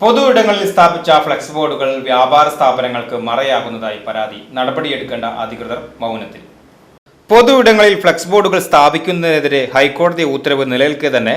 പൊതു ഇടങ്ങളിൽ സ്ഥാപിച്ച ഫ്ലെക്സ് ബോർഡുകൾ വ്യാപാര സ്ഥാപനങ്ങൾക്ക് മറയാകുന്നതായി പരാതി നടപടിയെടുക്കേണ്ട അധികൃതർ മൗനത്തിൽ. പൊതു ഇടങ്ങളിൽ ഫ്ലെക്സ് ബോർഡുകൾ സ്ഥാപിക്കുന്നതിനെതിരെ ഹൈക്കോടതി ഉത്തരവ് നിലനിൽക്കെ തന്നെ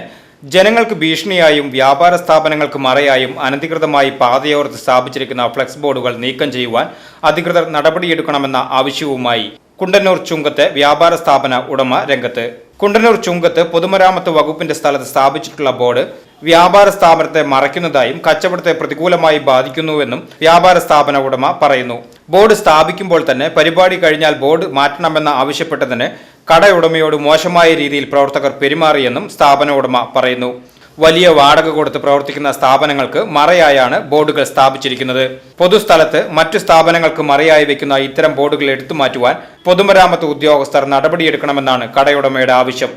ജനങ്ങൾക്ക് ഭീഷണിയായും വ്യാപാര സ്ഥാപനങ്ങൾക്ക് മറയായും അനധികൃതമായി പാതയോർത്ത് സ്ഥാപിച്ചിരിക്കുന്ന ഫ്ലെക്സ് ബോർഡുകൾ നീക്കം ചെയ്യുവാൻ അധികൃതർ നടപടിയെടുക്കണമെന്ന ആവശ്യവുമായി കുണ്ടന്നൂർ ചുങ്കത്തെ വ്യാപാര സ്ഥാപന ഉടമ രംഗത്ത്. കുണ്ടന്നൂർ ചുങ്കത്ത് പൊതുമരാമത്ത് വകുപ്പിന്റെ സ്ഥലത്ത് സ്ഥാപിച്ചിട്ടുള്ള ബോർഡ് വ്യാപാര സ്ഥാപനത്തെ മറയ്ക്കുന്നതായും കച്ചവടത്തെ പ്രതികൂലമായി ബാധിക്കുന്നുവെന്നും വ്യാപാര സ്ഥാപന ഉടമ പറയുന്നു. ബോർഡ് സ്ഥാപിക്കുമ്പോൾ തന്നെ പരിപാടി കഴിഞ്ഞാൽ ബോർഡ് മാറ്റണമെന്ന് ആവശ്യപ്പെട്ടതിന് കടയുടമയോട് മോശമായ രീതിയിൽ പ്രവർത്തകർ പെരുമാറിയെന്നും സ്ഥാപന ഉടമ പറയുന്നു. വലിയ വാടക കൊടുത്ത് പ്രവർത്തിക്കുന്ന സ്ഥാപനങ്ങൾക്ക് മറയായാണ് ബോർഡുകൾ സ്ഥാപിച്ചിരിക്കുന്നത്. പൊതുസ്ഥലത്ത് മറ്റു സ്ഥാപനങ്ങൾക്ക് മറയായി വെക്കുന്ന ഇത്തരം ബോർഡുകൾ എടുത്തു മാറ്റുവാൻ പൊതുമരാമത്ത് ഉദ്യോഗസ്ഥർ നടപടിയെടുക്കണമെന്നാണ് കടയുടമയുടെ ആവശ്യം.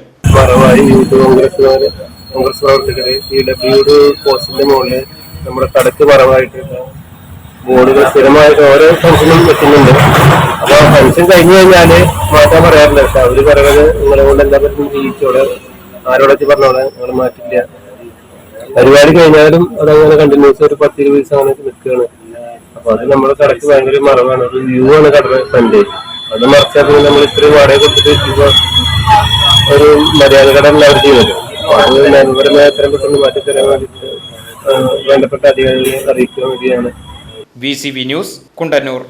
കോൺഗ്രസ് പ്രവർത്തകര് പി ഡബ്ല്യുടെ പോസ്റ്റിന്റെ മുകളിൽ നമ്മുടെ കടക്ക് മറവായിട്ട് ബോർഡുകൾ സ്ഥിരമായിട്ട് ഓരോ ഫംഗ്ഷനും വെക്കുന്നുണ്ട് അപ്പൊ ഫംഗ്ഷൻ കഴിഞ്ഞു കഴിഞ്ഞാൽ മാറ്റാൻ പറയാറില്ല. പക്ഷെ അവർ പറയുന്നത് നിങ്ങളെ കൊണ്ട് എന്താ പറ്റും ജീവിച്ചോടെ ആരോടൊക്കെ പറഞ്ഞോളെ നിങ്ങൾ മാറ്റില്ല. പരിപാടി കഴിഞ്ഞാലും അതങ്ങനെ കണ്ടിന്യൂസ് ഒരു പത്ത് ഇരുപത് ദിവസം അങ്ങനെ നിൽക്കുകയാണ്. അപ്പൊ അത് നമ്മൾ കടക്ക് ഭയങ്കര മറവാണ്. ഒരു വ്യൂ ആണ് കട കണ്ട്. അത് മറിച്ചാൽ നമ്മൾ ഇത്രയും വാടക കൊടുത്തിട്ട് ഒരു മര്യാദ കടല്ല അവർ ചെയ്യുന്നത് സി വേണ്ടപ്പെട്ട അധികാരികളെ അറിയിക്കാൻ വേണ്ടിയാണ്. V news Kundannoor.